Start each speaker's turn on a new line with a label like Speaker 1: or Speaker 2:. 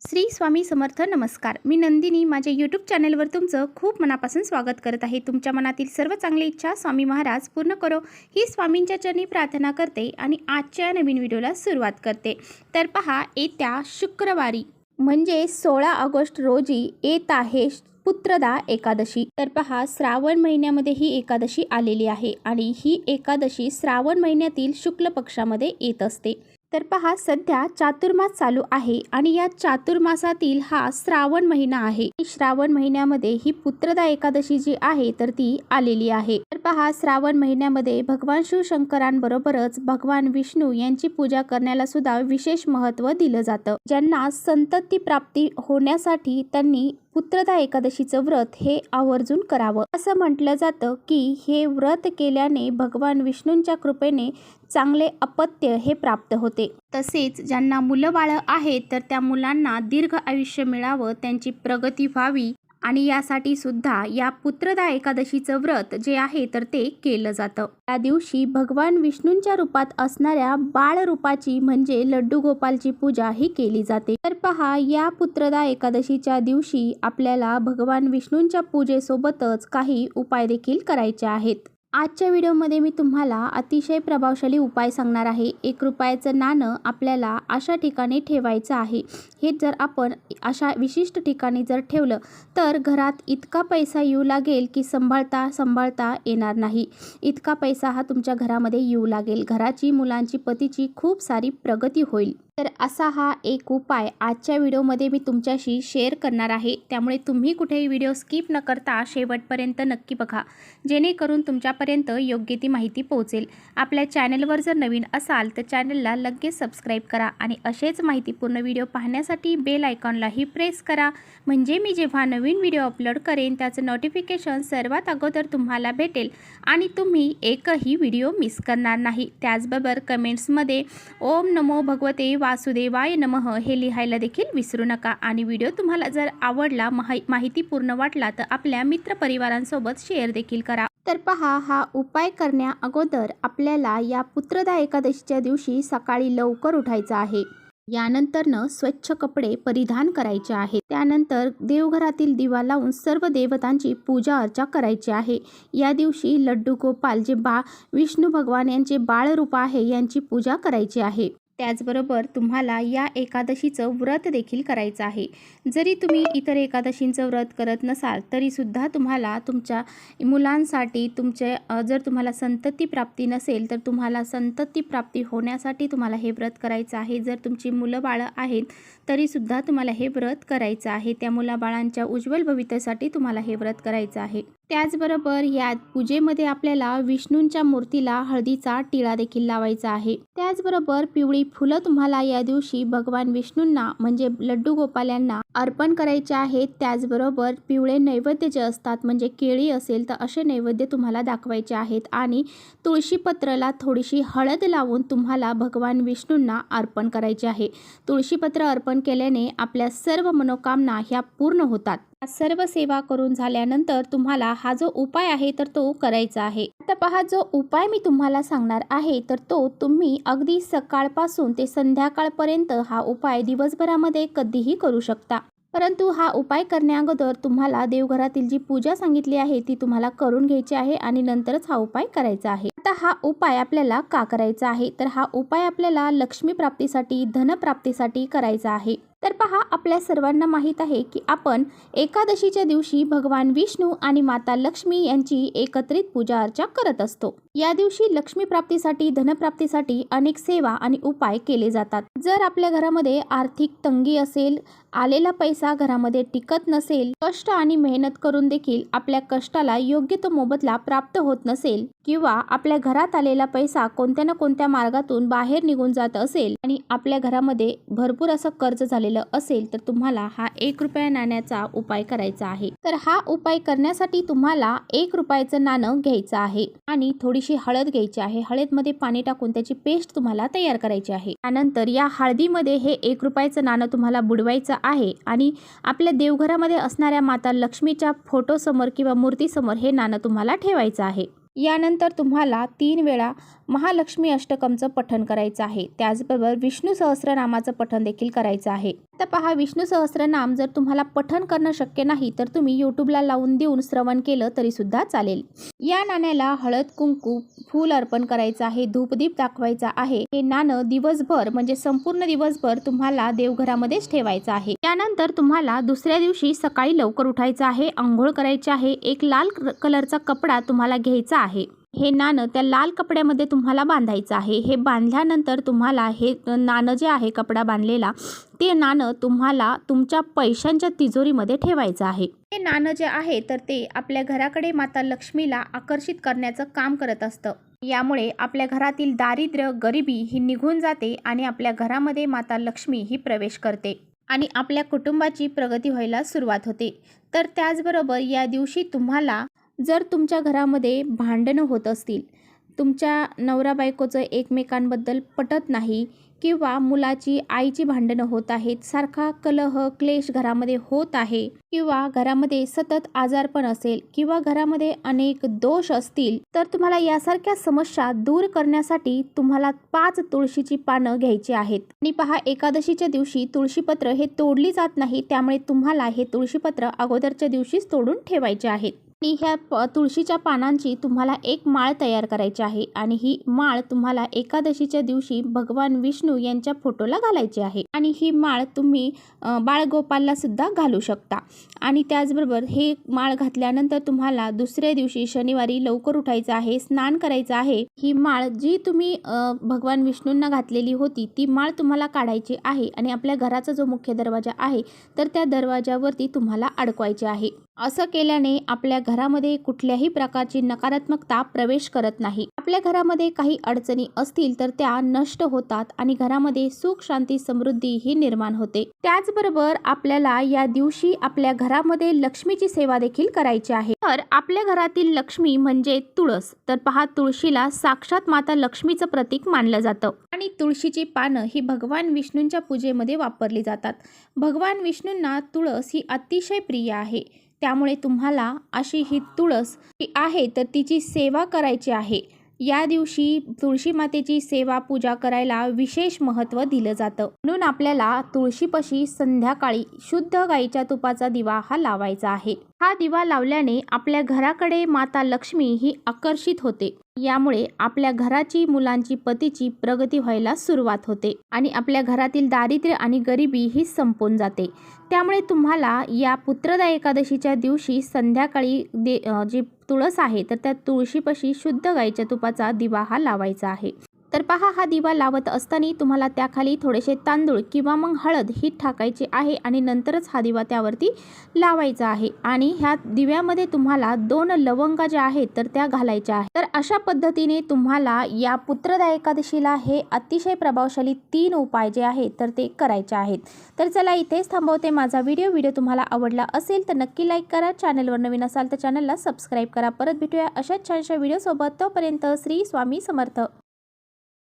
Speaker 1: श्री स्वामी समर्थ नमस्कार. मी नंदिनी. माझ्या यूट्यूब चॅनलवर तुमचं खूप मनापासून स्वागत करत आहे. तुमच्या मनातील सर्व चांगली इच्छा स्वामी महाराज पूर्ण करो. ही स्वामींच्या चरणी प्रार्थना करते आणि आजच्या नवीन व्हिडिओला सुरुवात करते. तर पहा येत्या शुक्रवारी म्हणजे सोळा ऑगस्ट रोजी येत आहे पुत्रदा एकादशी. तर पहा श्रावण महिन्यामध्ये ही एकादशी आलेली आहे आणि ही एकादशी श्रावण महिन्यातील शुक्ल पक्षामध्ये येत असते. तर पहा सध्या चातुर्मास चालू आहे आणि या चातुर्मासातील हा श्रावण महिना आहे. श्रावण महिन्यामध्ये ही पुत्रदा एकादशी जी आहे तर ती आलेली आहे. तर पहा श्रावण महिन्यामध्ये भगवान शिवशंकरांबरोबरच भगवान विष्णू यांची पूजा करण्याला सुद्धा विशेष महत्त्व दिलं जातं. ज्यांना संतती प्राप्ती होण्यासाठी त्यांनी पुत्रदा एकादशीचं व्रत हे आवर्जून करावं. असं म्हटलं जातं की हे व्रत केल्याने भगवान विष्णूंच्या कृपेने चांगले अपत्य हे प्राप्त होते. तसेच ज्यांना मुलं बाळं आहेत तर त्या मुलांना दीर्घ आयुष्य मिळावं त्यांची प्रगती व्हावी आणि यासाठी सुद्धा या पुत्रदा एकादशीचं व्रत जे आहे तर ते केलं जातं. त्या दिवशी भगवान विष्णूंच्या रूपात असणाऱ्या बाळ रूपाची म्हणजे लड्डू गोपालची पूजा ही केली जाते. तर पहा या पुत्रदा एकादशीच्या दिवशी आपल्याला भगवान विष्णूंच्या पूजेसोबतच काही उपाय देखील करायचे आहेत. आजच्या व्हिडिओमध्ये मी तुम्हाला अतिशय प्रभावशाली उपाय सांगणार आहे. एक रुपयाचं नाणं आपल्याला अशा ठिकाणी ठेवायचं आहे. हे जर आपण अशा विशिष्ट ठिकाणी जर ठेवलं तर घरात इतका पैसा येऊ लागेल की सांभाळता सांभाळता येणार नाही. इतका पैसा हा तुमच्या घरामध्ये येऊ लागेल. घराची मुलांची पतीची खूप सारी प्रगती होईल. तर असा हा एक उपाय आजच्या व्हिडिओमध्ये मी तुमच्याशी शेअर करणार आहे. त्यामुळे तुम्ही कुठेही व्हिडिओ स्किप न करता शेवटपर्यंत नक्की बघा. जेणेकरून तुमच्यापर्यंत योग्य ती माहिती पोहोचेल. आपल्या चॅनलवर जर नवीन असाल तर चॅनलला लगेच सबस्क्राईब करा आणि असेच माहितीपूर्ण व्हिडिओ पाहण्यासाठी बेल आयकॉनलाही प्रेस करा. म्हणजे मी जेव्हा नवीन व्हिडिओ अपलोड करेन त्याचं नोटिफिकेशन सर्वात अगोदर तुम्हाला भेटेल आणि तुम्ही एकही व्हिडिओ मिस करणार नाही. त्याचबरोबर कमेंट्समध्ये ओम नमो भगवते वा वासुदेवाय नमः हे लिहायला देखील विसरू नका. आणि व्हिडिओ तुम्हाला जर आवडला माहि माहितीपूर्ण वाटला तर आपल्या मित्रपरिवारांसोबत शेअर देखील करा. तर पहा हा उपाय करण्या अगोदर आपल्याला या पुत्रदा एकादशीच्या दिवशी सकाळी लवकर उठायचं आहे. यानंतरनं स्वच्छ कपडे परिधान करायचे आहे. त्यानंतर देवघरातील दिवा लावून सर्व देवतांची पूजा अर्चा करायची आहे. या दिवशी लड्डू गोपाल जे बा विष्णू भगवान यांचे बाळरूप आहे यांची पूजा करायची आहे. त्याचबरोबर तुम्हाला या एकादशीचं व्रत देखील करायचं आहे. जरी तुम्ही इतर एकादशींचं व्रत करत नसाल तरीसुद्धा तुम्हाला तुमच्या मुलांसाठी तुमचे जर तुम्हाला संतती प्राप्ती नसेल तर तुम्हाला संतती प्राप्ती होण्यासाठी तुम्हाला हे व्रत करायचं आहे. जर तुमची मुलं बाळं आहेत तरीसुद्धा तुम्हाला हे व्रत करायचं आहे. त्या मुलाबाळांच्या उज्ज्वल भवितव्यासाठी तुम्हाला हे व्रत करायचं आहे. त्याचबरोबर या पूजेमध्ये आपल्याला विष्णूंच्या मूर्तीला हळदीचा टिळा देखील लावायचा आहे. त्याचबरोबर पिवळी फुलं तुम्हाला या दिवशी भगवान विष्णूंना म्हणजे लड्डू गोपाल यांना अर्पण करायचे आहेत. त्याचबरोबर पिवळे नैवेद्य जे असतात म्हणजे केळी असेल तर असे नैवेद्य तुम्हाला दाखवायचे आहेत. आणि तुळशीपत्राला थोडीशी हळद लावून तुम्हाला भगवान विष्णूंना अर्पण करायचे आहे. तुळशीपत्र अर्पण केल्याने आपल्या सर्व मनोकामना ह्या पूर्ण होतात. सर्व सेवा करून झाल्यानंतर तुम्हाला हा जो उपाय आहे तर तो करायचा आहे. आता पहा जो उपाय मी तुम्हाला सांगणार आहे तर तो तुम्ही अगदी सकाळपासून ते संध्याकाळपर्यंत हा उपाय दिवसभरामध्ये कधीही करू शकता. परंतु हा उपाय करण्याअगोदर तुम्हाला देवघरातील जी पूजा सांगितली आहे ती तुम्हाला करून घ्यायची आहे आणि नंतरच हा उपाय करायचा आहे. आता हा उपाय आपल्याला का करायचा आहे? तर हा उपाय आपल्याला लक्ष्मी प्राप्तीसाठी धनप्राप्तीसाठी करायचा आहे. तर पहा आपल्या सर्वांना माहीत आहे की आपण एकादशीच्या दिवशी भगवान विष्णू आणि माता लक्ष्मी यांची एकत्रित पूजा अर्चा करत असतो. या दिवशी लक्ष्मी प्राप्तीसाठी धनप्राप्तीसाठी अनेक सेवा आणि उपाय केले जातात. जर आपल्या घरामध्ये आर्थिक तंगी असेल आलेला पैसा घरामध्ये टिकत नसेल कष्ट आणि मेहनत करून देखील आपल्या कष्टाला योग्य तो मोबदला प्राप्त होत नसेल किंवा आपल्या घरात आलेला पैसा कोणत्या ना कोणत्या मार्गातून बाहेर निघून जात असेल आणि आपल्या घरामध्ये भरपूर असं कर्ज झालेलं असेल तर तुम्हाला हा एक रुपया नाण्याचा उपाय करायचा आहे. तर हा उपाय करण्यासाठी तुम्हाला एक रुपयाचं नाणं घ्यायचं आहे आणि थोडी थोडीशी हळद घ्यायची आहे. हळदमध्ये पाणी टाकून त्याची पेस्ट तुम्हाला तयार करायची आहे. त्यानंतर या हळदीमध्ये हे एक रुपयाचं नाणं तुम्हाला बुडवायचं आहे आणि आपल्या देवघरामध्ये असणाऱ्या माता लक्ष्मीच्या फोटोसमोर किंवा मूर्तीसमोर हे नाणं तुम्हाला ठेवायचं आहे. यानंतर तुम्हाला तीन वेळा महालक्ष्मी अष्टकमचं पठण करायचं आहे. त्याचबरोबर विष्णू सहस्रनामाचं पठण देखील करायचं आहे. आता पहा विष्णू सहस्रनाम जर तुम्हाला पठण करणं शक्य नाही तर तुम्ही यूट्यूबला लावून देऊन श्रवण केलं तरी सुद्धा चालेल. या नाण्याला हळद कुंकू फूल अर्पण करायचं आहे धूपदीप दाखवायचा आहे. हे नाणं दिवसभर म्हणजे संपूर्ण दिवसभर तुम्हाला देवघरामध्येच ठेवायचं आहे. त्यानंतर तुम्हाला दुसऱ्या दिवशी सकाळी लवकर उठायचं आहे आंघोळ करायची आहे. एक लाल कलरचा कपडा तुम्हाला घ्यायचा आहे. हे नाणं त्या लाल कपड्यामध्ये तुम्हाला बांधायचं आहे. हे बांधल्यानंतर तुम्हाला हे नाणं जे आहे कपडा बांधलेला ते नाणं तुम्हाला तुमच्या पैशांच्या तिजोरीमध्ये ठेवायचं आहे. हे नाणं जे आहे तर ते आपल्या घराकडे माता लक्ष्मीला आकर्षित करण्याचं काम करत असतं. यामुळे आपल्या घरातील दारिद्र्य गरिबी ही निघून जाते आणि आपल्या घरामध्ये माता लक्ष्मी ही प्रवेश करते आणि आपल्या कुटुंबाची प्रगती व्हायला सुरुवात होते. तर त्याचबरोबर या दिवशी तुम्हाला जर तुमच्या घरामध्ये भांडणं होत असतील तुमच्या नवरा बायकोचं एकमेकांबद्दल पटत नाही किंवा मुलाची आईची भांडणं होत आहेत सारखा कलह क्लेश घरामध्ये होत आहे किंवा घरामध्ये सतत आजारपण असेल किंवा घरामध्ये अनेक दोष असतील तर तुम्हाला यासारख्या समस्या दूर करण्यासाठी तुम्हाला पाच तुळशीची पानं घ्यायची आहेत. आणि पहा एकादशीच्या दिवशी तुळशीपत्र हे तोडली जात नाही त्यामुळे तुम्हाला हे तुळशीपत्र अगोदरच्या दिवशीच तोडून ठेवायचे आहेत. आणि ह्या प तुळशीच्या पानांची तुम्हाला एक माळ तयार करायची आहे. आणि ही माळ तुम्हाला एकादशीच्या दिवशी भगवान विष्णू यांच्या फोटोला घालायची आहे. आणि ही माळ तुम्ही बाळगोपालला सुद्धा घालू शकता. आणि त्याचबरोबर हे माळ घातल्यानंतर तुम्हाला दुसऱ्या दिवशी शनिवारी लवकर उठायचं आहे स्नान करायचं आहे. ही माळ जी तुम्ही भगवान विष्णूंना घातलेली होती ती माळ तुम्हाला काढायची आहे. आणि आपल्या घराचा जो मुख्य दरवाजा आहे तर त्या दरवाजावरती तुम्हाला अडकवायचे आहे. असं केल्याने आपल्या घरामध्ये कुठल्याही प्रकारची नकारात्मकता प्रवेश करत नाही. आपल्या घरामध्ये काही अडचणी असतील तर त्या नष्ट होतात आणि घरामध्ये सुख शांती समृद्धी ही निर्माण होते. त्याचबरोबर आपल्याला या दिवशी आपल्या घरामध्ये लक्ष्मीची सेवा देखील करायची आहे. तर आपल्या घरातील लक्ष्मी म्हणजे तुळस. तर पहा तुळशीला साक्षात माता लक्ष्मीचं प्रतीक मानलं जातं. आणि तुळशीची पानं ही भगवान विष्णूंच्या पूजेमध्ये वापरली जातात. भगवान विष्णूंना तुळस ही अतिशय प्रिय आहे. त्यामुळे तुम्हाला अशी ही तुळस ही आहे तर तिची सेवा करायची आहे. या दिवशी तुळशी मातेची सेवा पूजा करायला विशेष महत्त्व दिलं जातं. म्हणून आपल्याला तुळशीपाशी संध्याकाळी शुद्ध गाईच्या तुपाचा दिवा हा लावायचा आहे. हा दिवा लावल्याने आपल्या घराकडे माता लक्ष्मी ही आकर्षित होते. यामुळे आपल्या घराची मुलांची पतीची प्रगती व्हायला सुरुवात होते आणि आपल्या घरातील दारिद्र्य आणि गरिबी ही संपून जाते. त्यामुळे तुम्हाला या पुत्रदा एकादशीच्या दिवशी संध्याकाळी दे जी तुळस आहे तर त्या तुळशीपाशी शुद्ध गाईच्या तुपाचा दिवा हा लावायचा आहे. तर पहा हा दिवा लावत असताना तुम्हाला त्याखाली थोडेसे तांदूळ किंवा मग हळद ही टाकायची आहे आणि नंतरच हा दिवा त्यावरती लावायचा आहे. आणि ह्या दिव्यामध्ये तुम्हाला दोन लवंगा ज्या आहेत तर त्या घालायच्या आहेत. तर अशा पद्धतीने तुम्हाला या पुत्रदा एकादशीला हे अतिशय प्रभावशाली तीन उपाय जे आहेत तर ते करायचे आहेत. तर चला इथेच थांबवते माझा व्हिडिओ. व्हिडिओ तुम्हाला आवडला असेल तर नक्की लाईक करा. चॅनलवर नवीन असाल तर चॅनलला सबस्क्राईब करा. परत भेटूया अशाच छानशा व्हिडिओसोबत. तोपर्यंत श्री स्वामी समर्थ.